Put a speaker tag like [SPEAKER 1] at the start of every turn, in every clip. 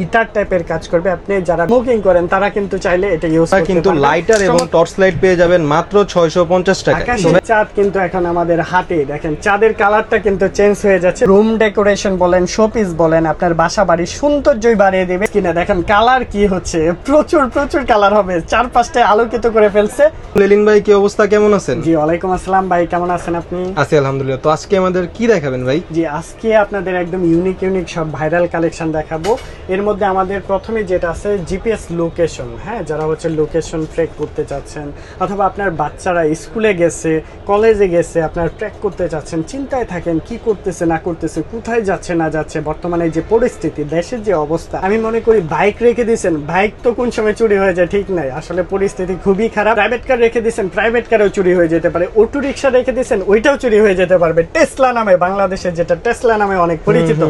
[SPEAKER 1] Heater টাইপের কাজ করবে। আপনি যারা স্মোকিং করেন তারা কিন্তু চাইলে এটা ইউজ করতে
[SPEAKER 2] কিন্তু লাইটার এবং টর্চ লাইট পেয়ে যাবেন মাত্র ছয়শো পঞ্চাশ টাকা
[SPEAKER 1] চাঁদ কিন্তু এখন আমাদের হাতে। দেখেন চাঁদের কালারটা কিন্তু চেঞ্জ হয়ে যাচ্ছে। রুম ডেকোরেশন বলেন শোপিস বলেন আপনার বাসা বাড়ির সৌন্দর্যই বাড়িয়ে দেবে। কিনা দেখেন কালার কি হচ্ছে? প্রচুর প্রচুর কালার হবে। চার পাঁচটায় আলোকিত করে ফেলছে।
[SPEAKER 2] লেলিন ভাই কি অবস্থা? কেমন আছেন?
[SPEAKER 1] জি ওয়ালাইকুম আসসালাম ভাই। কেমন আছেন আপনি?
[SPEAKER 2] আছি আলহামদুলিল্লাহ। তো আজকে আমাদের কি দেখাবেন ভাই?
[SPEAKER 1] জি আজকে আপনাদের একদম ইউনিক ইউনিক সব ভাইরাল কালেকশন দেখাবো। এর মধ্যে আমাদের প্রথমে যেটা আছে জিপিএস লোকেশন হ্যাঁ? যারা হচ্ছে লোকেশন ট্রেক করতে চাচ্ছেন অথবা আপনার বাচ্চারা স্কুলে গেছে কলেজে গেছে আপনার ট্রেক করতে চাচ্ছেন চিন্তায় থাকেন কি করতেছে না করতেছে কোথায় যাচ্ছে না যাচ্ছে বর্তমানে যে পরিস্থিতি দেশের যে অবস্থা আমি মনে করি বাইক রেখে দিয়েছেন বাইক তো কোন সময় চুরি হয়ে যায় ঠিক নাই আসলে পরিস্থিতি খুবই খারাপ প্রাইভেট কার রেখে দিয়েছেন প্রাইভেট কারও চুরি হয়ে যেতে পারে অটো রিক্সা রেখে দিয়েছেন ওইটাও চুরি হয়ে যেতে পারবে টেসলা নামে বাংলাদেশে যেটা টেসলা নামে অনেক পরিচিত।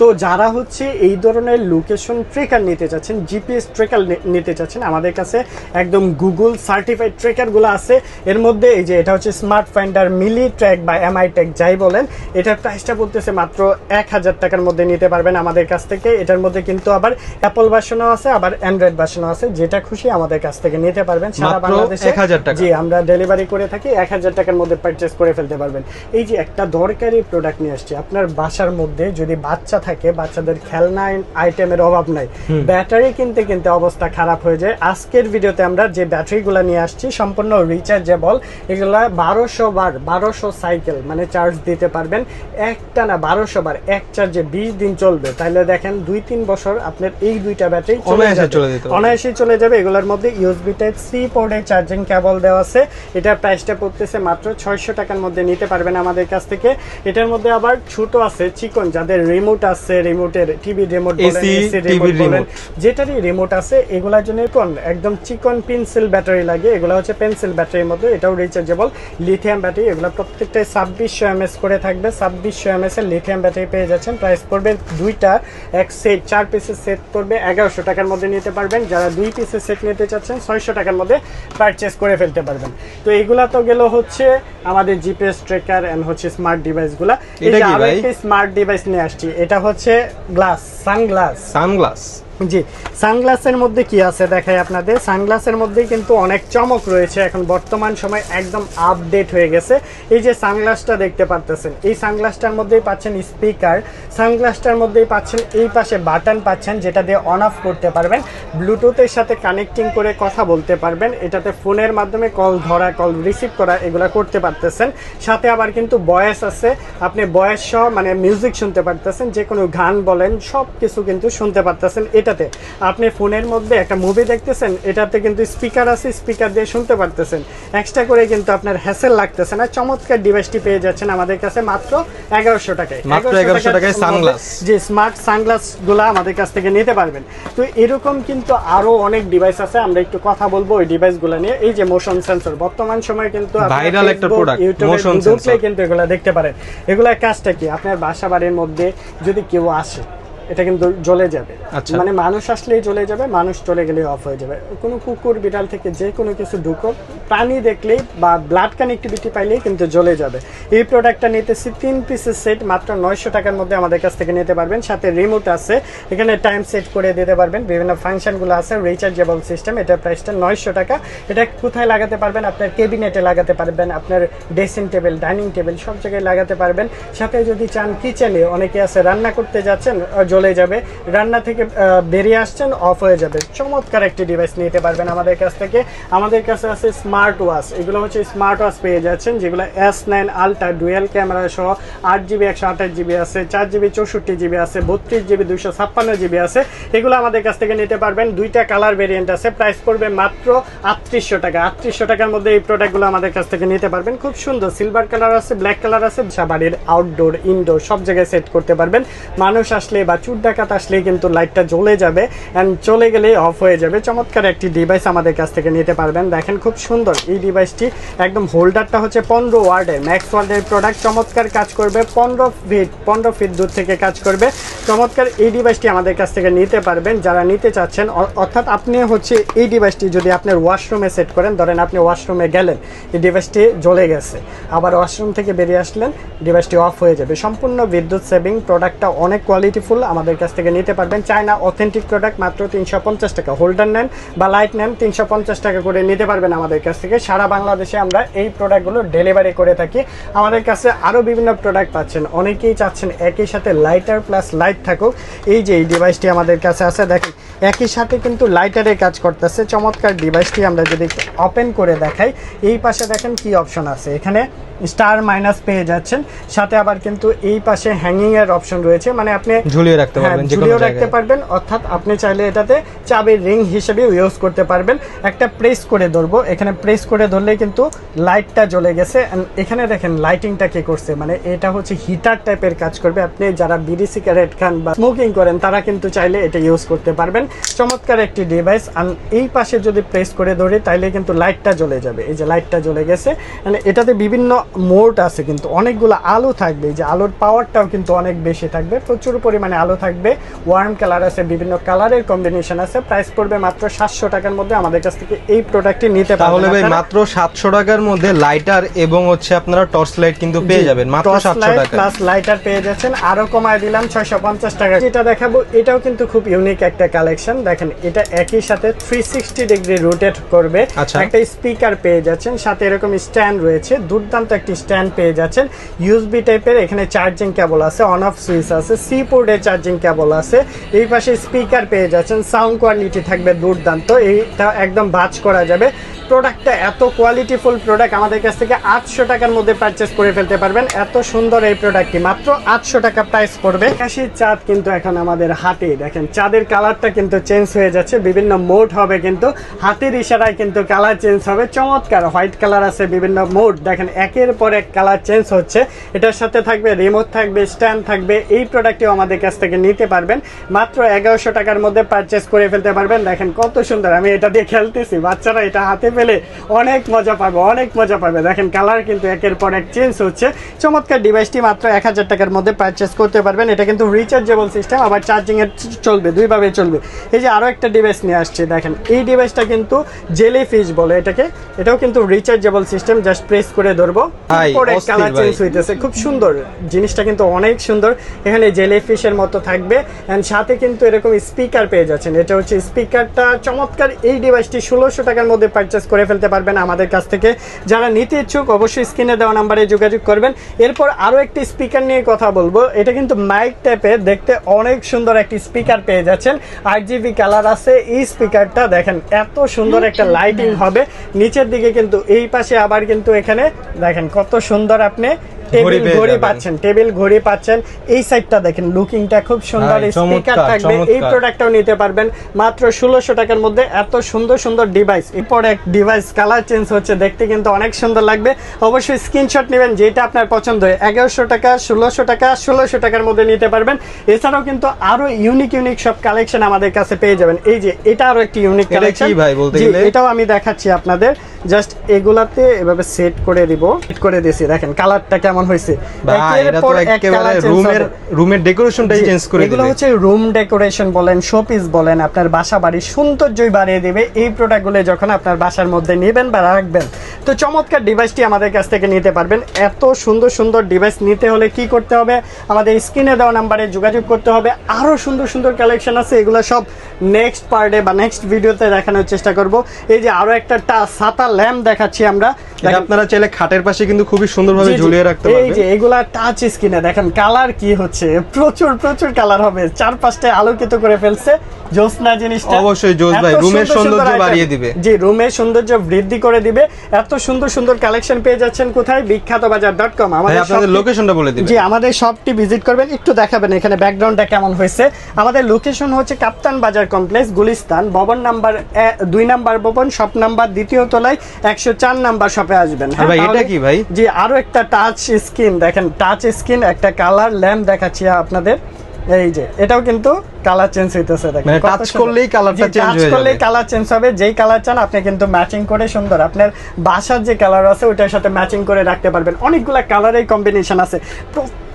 [SPEAKER 1] তো যারা হচ্ছে এই ধরনের লোকেশন ট্রেকার নিতে চাচ্ছেন জিপিএস ট্রেকার নিতে চাচ্ছেন আমাদের কাছে একদম গুগল সার্টিফাইড ট্রেকারগুলো আছে। এর মধ্যে এই যে এটা হচ্ছে স্মার্ট ফাইন্ডার মিলি ট্র্যাক বা এমআই ট্র্যাক যাই বলেন এটার প্রাইসটা বলতেছে মাত্র এক হাজার টাকার মধ্যে নিতে পারবেন আমাদের কাছ থেকে। এটার মধ্যে কিন্তু আবার অ্যাপল ভার্সনও আছে আবার অ্যান্ড্রয়েড ভার্সনও আছে। যেটা খুশি আমাদের কাছ থেকে নিতে পারবেন সারা বাংলাদেশে। জি আমরা ডেলিভারি করে থাকি এক হাজার টাকার মধ্যে পারচেস করে ফেলতে পারবেন। এই যে একটা দরকারি প্রোডাক্ট নিয়ে আসছি আপনার বাসার মধ্যে যদি বাচ্চা থাকে বাচ্চাদের খেলনা আইটেমের অভাব নাই। ব্যাটারি কিনতে কিনতে অবস্থা খারাপ হয়ে যায়। আজকের ভিডিওতে আমরা যে ব্যাটারিগুলো নিয়ে আসছি সম্পূর্ণ রিচার্জেবল এগুলা বারোশো বার বারোশো সাইকেল মানে চার্জ দিতে পারবেন। একটা না বারোশো বার এক চার্জে বিশ দিন চলবে। তাহলে দেখেন দুই তিন বছর আপনার এই দুইটা ব্যাটারি
[SPEAKER 2] অনায়াসে চলে যেতে
[SPEAKER 1] অনায়াসে চলে যাবে। এগুলোর মধ্যে ইউএসবি টাইপ সি পোর্টে চার্জিং কেবল দেওয়া আছে। এটার প্রাইসটা পড়তেছে মাত্র ছয়শো টাকার মধ্যে নিতে পারবেন আমাদের কাছ থেকে। এটার মধ্যে আবার ছোট আছে চিকন যাদের রিমোট আছে রিমোটের টিভি রিমোট এসি রিমোট যেটারই রিমোট আছে এগুলার জন্য কোন? একদম চিকন পেন্সিল ব্যাটারি লাগে এগুলো হচ্ছে পেন্সিল ব্যাটারির মধ্যে এটাও রিচার্জেবল লিথিয়াম ব্যাটারি এগুলো প্রত্যেকটাই ছাব্বিশশো এমএস করে থাকবে ছাব্বিশশো এমএস এর লিথিয়াম ব্যাটারি পেয়ে যাচ্ছেন। প্রাইস পড়বে দুইটা এক সেট চার পিসের সেট পড়বে এগারোশো টাকার মধ্যে নিতে পারবেন। যারা দুই পিসের সেট নিতে চাচ্ছেন ছয়শো টাকার মধ্যে পারচেস করে ফেলতে পারবেন। তো এগুলা তো গেল হচ্ছে আমাদের জিপিএস ট্রেকার এন্ড হচ্ছে স্মার্ট ডিভাইসগুলা এই
[SPEAKER 2] এটা
[SPEAKER 1] যে
[SPEAKER 2] ভাই?
[SPEAKER 1] স্মার্ট ডিভাইস নিয়ে আসছি এটা হচ্ছে গ্লাস সানগ্লাস
[SPEAKER 2] সানগ্লাস
[SPEAKER 1] জি, সানগ্লাসের মধ্যে কি আছে দেখাই আপনাদের? সানগ্লাসের মধ্যে কিন্তু অনেক চমক রয়েছে। এখন বর্তমান সময় একদম আপডেট হয়ে গেছে। এই যে সানগ্লাসটা দেখতে পারতেছেন, এই সানগ্লাসটার মধ্যেই পাচ্ছেন স্পিকার সানগ্লাসটার মধ্যেই পাচ্ছেন, এই পাশে বাটন পাচ্ছেন, যেটা দিয়ে অন অফ করতে পারবেন। ব্লুটুথের সাথে কানেক্টিং করে কথা বলতে পারবেন। এটাতে ফোনের মাধ্যমে কল ধরা কল রিসিভ করা, এগুলো করতে পারতেছেন। সাথে আবার কিন্তু বয়েস আছে। আপনি বয়েস সহ মানে মিউজিক শুনতে পারতেছেন যে কোনো গান বলেন সব কিছু কিন্তু শুনতে পারতেছেন। এটাতে। আপনি ফোনের মধ্যে একটা মুভি দেখতেছেন এটাতে কিন্তু স্পিকার আছে স্পিকার দিয়ে শুনতে পারতেছেন। এক্সট্রা করে কিন্তু আপনার হ্যাসেল লাগতেছে না চমৎকার ডিভাইসটি পেয়ে যাচ্ছেন আমাদের কাছে মাত্র এগারোশো টাকায়।
[SPEAKER 2] মাত্র 1100 টাকায় সানগ্লাস।
[SPEAKER 1] যে স্মার্ট সানগ্লাসগুলো আমাদের কাছ থেকে নিতে পারবেন। তো এরকম কিন্তু আরও অনেক ডিভাইস আছে আমরা একটু কথা বলব ওই ডিভাইসগুলো নিয়ে। এই যে মোশন সেন্সর বর্তমান সময় কিন্তু
[SPEAKER 2] Viral একটা motion
[SPEAKER 1] ঢুকলে
[SPEAKER 2] sensor।
[SPEAKER 1] কিন্তু এগুলো দেখতে পারেন। এগুলার কাজটা কি? আপনার বাসা বাড়ির মধ্যে যদি কেউ আসে এটা কিন্তু জ্বলে যাবে।
[SPEAKER 2] আচ্ছা।
[SPEAKER 1] মানে মানুষ আসলেই জ্বলে যাবে মানুষ চলে গেলে অফ হয়ে যাবে। কোনো কুকুর বিড়াল থেকে যে কোনো কিছু ঢুকো প্রাণী দেখলেই বা ব্লাড কানেক্টিভিটি পাইলেই কিন্তু জ্বলে যাবে। এই প্রোডাক্টটা নিতেছি তিন পিসের সেট মাত্র নয়শো টাকার মধ্যে আমাদের কাছ থেকে নিতে পারবেন। সাথে রিমোট আছে এখানে টাইম সেট করে দিতে পারবেন। বিভিন্ন ফাংশনগুলো আছে রিচার্জেবল সিস্টেম এটার প্রাইসটা নয়শো টাকা। এটা কোথায় লাগাতে পারবেন? আপনার কেবিনেটে লাগাতে পারবেন আপনার ড্রেসিং টেবিল ডাইনিং টেবিল সব জায়গায় লাগাতে পারবেন। সাথে যদি চান কিচেনে অনেকে আছে রান্না করতে যাচ্ছেন জ্বলে যাবে। রান্না থেকে বেরিয়ে আসছেন অফ হয়ে যাবে। চমৎকার একটি ডিভাইস নিতে পারবেন আমাদের কাছ থেকে। আমাদের কাছে আছে স্মার্ট ওয়াচ এগুলো হচ্ছে স্মার্ট ওয়াচ পেয়ে যাচ্ছেন, যেগুলো S nine ultra dual camera সহ আট জিবি একশো আঠাশ জিবি আছে, চার জিবি চৌষট্টি জিবি আছে, বত্রিশ জিবি দুইশো ছাপ্পান্ন জিবি আছে। এগুলো আমাদের কাছ থেকে নিতে পারবেন। দুইটা কালার ভেরিয়েন্ট আছে। প্রাইস পড়বে মাত্র আটত্রিশশো টাকা। আটত্রিশশো টাকার মধ্যে এই প্রোডাক্টগুলো আমাদের কাছ থেকে নিতে পারবেন। খুব সুন্দর। সিলভার কালার আছে ব্ল্যাক কালার আছে। বাড়ির আউটডোর ইনডোর সব জায়গায় সেট করতে পারবেন। মানুষ আসলে বা চুর ডাকাত আসলে কিন্তু লাইটটা জ্বলে যাবে অ্যান্ড চলে গেলেই অফ হয়ে যাবে। চমৎকার একটি ডিভাইস আমাদের কাছ থেকে নিতে পারবেন। দেখেন খুব সুন্দর এই ডিভাইসটি একদম হোল্ডারটা হচ্ছে পনেরো ওয়ার্ডের ম্যাক্স ওয়ার্ডের প্রোডাক্ট চমৎকার কাজ করবে, পনেরো ফিট পনেরো ফিট দূর থেকে কাজ করবে। চমৎকার এই ডিভাইসটি আমাদের কাছ থেকে নিতে পারবেন। যারা নিতে চাচ্ছেন অর্থাৎ আপনি হচ্ছে এই ডিভাইসটি যদি আপনার ওয়াশরুমে সেট করেন, ধরেন আপনি ওয়াশরুমে গেলেন, এই ডিভাইসটি জ্বলে গেছে। আবার ওয়াশরুম থেকে বেরিয়ে আসলেন ডিভাইসটি অফ হয়ে যাবে। সম্পূর্ণ বিদ্যুৎ সেভিং প্রোডাক্টটা অনেক কোয়ালিটিফুল আমাদের কাছ থেকে নিতে পারবেন। চায়না অথেন্টিক প্রোডাক্ট মাত্র তিনশো পঞ্চাশ টাকা। হোল্ডার নেন বা লাইট নেন, তিনশো পঞ্চাশ টাকা করে নিতে পারবেন আমাদের কাছ থেকে। সারা বাংলাদেশে আমরা এই প্রোডাক্টগুলো ডেলিভারি করে থাকি। আমাদের কাছে আরও বিভিন্ন প্রোডাক্ট পাচ্ছেন। অনেকেই চাচ্ছেন একই সাথে লাইটার প্লাস লাইট থাকুক। এই যে এই ডিভাইসটি আমাদের কাছে আছে, দেখেন। একই সাথে কিন্তু লাইটারের কাজ করতেছে। চমৎকার ডিভাইসটি আমরা যদি ওপেন করে দেখাই এই পাশে দেখেন কি অপশন আছে। এখানে স্টার মাইনাস পেয়ে যাচ্ছেন সাথে আবার কিন্তু এই পাশে হ্যাঙ্গিং এর অপশন রয়েছে। মানে আপনি
[SPEAKER 2] ঝুলিয়ে রাখতে
[SPEAKER 1] হ্যাঁ,
[SPEAKER 2] পারবেন
[SPEAKER 1] ঝুলিয়ে রাখতে পারবেন অর্থাৎ আপনি চাইলে এটাতে চাবির রিং হিসেবে ইউজ করতে পারবেন। একটা প্রেস করে ধরবো। এখানে প্রেস করে ধরলে কিন্তু লাইটটা জ্বলে গেছে। এখানে দেখেন লাইটিংটা কি করছে? মানে এটা হচ্ছে হিটার টাইপের কাজ করবে। আপনি যারা বিড়ি সিগারেট খান বা স্মোকিং করেন তারা কিন্তু চাইলে এটা ইউজ করতে পারবেন। চমৎকার একটি ডিভাইস and এই পাশে যদি প্রেস করে ধরি তাইলে কিন্তু লাইটটা জ্বলে যাবে। এই যে লাইটটা জ্বলে গেছে and এটাতে বিভিন্ন মোড আছে কিন্তু। অনেকগুলো আলো থাকবে। এই যে আলোর পাওয়ারটাও কিন্তু অনেক বেশি থাকবে। প্রচুর পরিমাণে আলো থাকবে। ওয়ার্ম কালার আছে বিভিন্ন কালারের কম্বিনেশন আছে। প্রাইস পড়বে মাত্র সাতশো টাকার মধ্যে। আমাদের কাছ থেকে এই প্রোডাক্টটি নিতে
[SPEAKER 2] তাহলে ভাই মাত্র সাতশো টাকার মধ্যে লাইটার এবং হচ্ছে আপনারা টর্চ লাইট কিন্তু পেয়ে যাবেন। মাত্র সাতশো টাকা
[SPEAKER 1] প্লাস লাইটার পেয়ে যাচ্ছেন। আরও কমায় দিলাম ছয়শো পঞ্চাশ টাকা। যেটা দেখাবো এটাও কিন্তু খুব ইউনিক একটা কালেকশন দেখেন এটা একই সাথে থ্রি সিক্সটি ডিগ্রি রোটেট করবে।
[SPEAKER 2] আচ্ছা।
[SPEAKER 1] একটা স্পিকার পেয়ে যাচ্ছেন সাথে এরকম স্ট্যান্ড রয়েছে দুর্দান্ত একটি স্ট্যান্ড পেয়ে যাচ্ছেন। ইউএসবি টাইপের এখানে চার্জিং কেবল আছে অন অফ সুইচ আছে সি পোর্ডের চার্জিং কেবল আছে। এই পাশে স্পিকার পেয়ে যাচ্ছেন সাউন্ড কোয়ালিটি থাকবে দুর্দান্ত এইটা একদম বাজ করা যাবে। প্রোডাক্টটা এত কোয়ালিটিফুল প্রোডাক্ট আমাদের কাছ থেকে আটশো টাকার মধ্যে পারচেস করে ফেলতে পারবেন। এত সুন্দর এই প্রোডাক্টটি মাত্র আটশো টাকা প্রাইস পড়বে। কাশির চাঁদ কিন্তু এখন আমাদের হাতে দেখেন চাঁদের কালারটা কিন্তু চেঞ্জ হয়ে যাচ্ছে, বিভিন্ন মোড হবে কিন্তু। হাতের ইশারায় কিন্তু কালার চেঞ্জ হবে, চমৎকার হোয়াইট কালার আছে, বিভিন্ন মোড দেখেন, একের পর এক কালার চেঞ্জ হচ্ছে। এটার সাথে থাকবে রিমোট থাকবে স্ট্যান্ড থাকবে, এই প্রোডাক্টটিও আমাদের কাছ থেকে নিতে পারবেন। মাত্র এগারোশো টাকার মধ্যে পারচেস করে ফেলতে পারবেন। দেখেন, কত সুন্দর, আমি এটা দিয়ে খেলতেছি। বাচ্চারা এটা হাতে পেলে অনেক মজা পাবে, অনেক মজা পাবে। দেখেন কালার কিন্তু একের পর এক চেঞ্জ হচ্ছে। চমৎকার ডিভাইসটি মাত্র এক হাজার টাকার মধ্যে পারচেস করতে পারবেন। এটা কিন্তু রিচার্জেবল সিস্টেম আবার চার্জিংয়ের চলবে, দুইভাবে চলবে। এই যে আরও একটা ডিভাইস নিয়ে আসছে দেখেন। এই ডিভাইসটা কিন্তু জেলি ফিশ বলে এটাকে। এটাও কিন্তু রিচার্জেবল সিস্টেম জাস্ট প্রেস করে ধরবো। পরে কালার চেঞ্জ হইতেছে। খুব সুন্দর। জিনিসটা কিন্তু অনেক সুন্দর। এখানে জেলি ফিশের মতো থাকবে। এন্ড সাথে কিন্তু এরকম স্পিকার পেয়ে যাচ্ছেন। এটা হচ্ছে স্পিকারটা চমৎকার। এই ডিভাইসটি ষোলোশো টাকার মধ্যে পারচেস করে ফেলতে পারবেন আমাদের কাছ থেকে। যারা নিতে ইচ্ছুক অবশ্যই স্ক্রিনে দেওয়া নাম্বারে যোগাযোগ করবেন। এরপর আরও একটি স্পিকার নিয়ে কথা বলব। এটা কিন্তু মাইক টাইপের দেখতে অনেক সুন্দর একটি স্পিকার পেয়ে যাচ্ছেন। আট জিবি কালার আছে এই স্পিকারটা দেখেন এত সুন্দর একটা লাইটিং হবে। নিচের দিকে কিন্তু এই পাশে আবার কিন্তু এখানে দেখেন কত সুন্দর আপনি টেবিল ঘড়ি পাচ্ছেন টেবিল ঘড়ি পাচ্ছেন। এই সাইডটা দেখেন লুকিংটা খুব সুন্দর স্পিকার থাকবে। এই প্রোডাক্টটাও নিতে পারবেন। মাত্র ষোলোশো টাকার মধ্যে এত সুন্দর সুন্দর ডিভাইস এরপর এক ডিভাইস কালার চেঞ্জ হচ্ছে দেখতে কিন্তু অনেক সুন্দর লাগবে। অবশ্যই স্ক্রিনশট নেবেন যেটা আপনার পছন্দ হয়। এগারোশো টাকা ষোলোশো টাকা ষোলোশো টাকার মধ্যে নিতে পারবেন। এছাড়াও কিন্তু আরও ইউনিক ইউনিক সব কালেকশন আমাদের কাছে পেয়ে যাবেন। এই যে এটা আরও একটি ইউনিক কালেকশন? এটাও আমি দেখাচ্ছি আপনাদের। জাস্ট এগুলাতে এভাবে সেট করে দিব। সেট করে দিয়েছি দেখেন কালারটা কেমন হয়েছে।
[SPEAKER 2] ভাই এটা তো একেবারে রুমের রুমের ডেকোরেশনটাই চেঞ্জ করে
[SPEAKER 1] এগুলো হচ্ছে রুম ডেকোরেশন বলেন শোপিস বলেন আপনার বাসা বাড়ির সৌন্দর্যই বাড়িয়ে দেবে। এই প্রোডাক্টগুলো যখন আপনার বাসার মধ্যে নেবেন বা রাখবেন তো চমৎকার ডিভাইসটি আমাদের কাছ থেকে নিতে পারবেন। এত সুন্দর সুন্দর ডিভাইস নিতে হলে কি করতে হবে? আমাদের স্ক্রিনে দেওয়া নাম্বারে যোগাযোগ করতে হবে। আরও সুন্দর সুন্দর কালেকশন আছে, এগুলো সব নেক্সট পার্টে বা নেক্সট ভিডিওতে দেখানোর চেষ্টা করব। এই যে আরও একটা টা- সাতা ল্যাম্প দেখাচ্ছি আমরা।
[SPEAKER 2] আপনারা চাইলে খাটের পাশে কিন্তু খুবই সুন্দরভাবে। ঝুলিয়ে রাখতে
[SPEAKER 1] এই যে এগুলা টাচ স্ক্রিনে দেখেন কালার কি হচ্ছে? প্রচুর প্রচুর কালার হবে। চার পাঁচটা আলোকিত করে ফেলছে। জ্যোৎস্না জিনিসটা
[SPEAKER 2] অবশ্যই জোস ভাই, রুমের
[SPEAKER 1] সুন্দর সুন্দর
[SPEAKER 2] সৌন্দর্য বাড়িয়ে দিবে।
[SPEAKER 1] জি রুমের সৌন্দর্য বৃদ্ধি করে দিবে। এত সুন্দর সুন্দর কালেকশন পেয়ে যাচ্ছেন কোথায়? বিখ্যাত বাজার ডট কম আমাদের
[SPEAKER 2] আপনাদের লোকেশনটা বলে দিবেন।
[SPEAKER 1] জি আমাদের শপটি ভিজিট করবেন। একটু দেখাবেন এখানে ব্যাকগ্রাউন্ডটা কেমন হয়েছে। আমাদের লোকেশন হচ্ছে কাপ্তান বাজার কমপ্লেক্স গুলিস্তান। ভবন নাম্বার দুই নাম্বার ভবন শপ নাম্বার দ্বিতীয় তলায় একশো চার নাম্বার শপে আসবেন। হ্যাঁ,
[SPEAKER 2] ভাই, এটা কি ভাই?
[SPEAKER 1] জি আরও একটা টাচ স্ক্রিন দেখেন টাচ স্ক্রিন একটা কালার ল্যাম্প দেখাচ্ছি আপনাদের। এই যে এটাও কিন্তু কালার চেঞ্জ হইতেছে দেখেন।
[SPEAKER 2] মানে
[SPEAKER 1] কত
[SPEAKER 2] করলেই কালারটা
[SPEAKER 1] চেঞ্জ
[SPEAKER 2] হয়ে
[SPEAKER 1] করলেই
[SPEAKER 2] যাবে।
[SPEAKER 1] কালার চেঞ্জ হবে। যেই কালার চান আপনি কিন্তু ম্যাচিং করে সুন্দর আপনার বাসার যে কালার আছে ওটার সাথে ম্যাচিং করে রাখতে পারবেন। অনেকগুলা কালারের কম্বিনেশন আছে।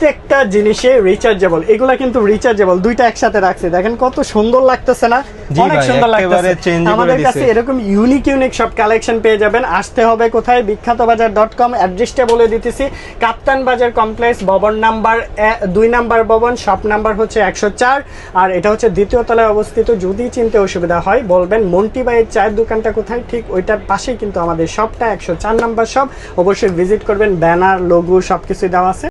[SPEAKER 1] প্রত্যেকটা জিনিসে রিচার্জেবল এগুলা কিন্তু রিচার্জেবল দুইটা একসাথে রাখছে। দেখেন কত সুন্দর লাগতেছে না? অনেক সুন্দর লাগতেছে। আমাদের কাছে এরকম ইউনিক ইউনিক সব কালেকশন পেয়ে যাবেন। আসতে হবে কোথায়? বিখ্যাত বাজার ডট কম অ্যাড্রেসটা বলে দিতেছি। কাপ্তান বাজার কমপ্লেক্স ভবন নাম্বার দুই নাম্বার ভবন শপ নাম্বার হচ্ছে একশো চার। আর এটা হচ্ছে দ্বিতীয় তলায় অবস্থিত। যদি চিনতে অসুবিধা হয় বলবেন মন্টি বাইয়ের চায়ের দোকানটা কোথায়? ঠিক ওইটার পাশেই কিন্তু আমাদের শপটা একশো চার নাম্বার শপ অবশ্যই ভিজিট করবেন ব্যানার লোগো সব কিছুই দেওয়া আছে।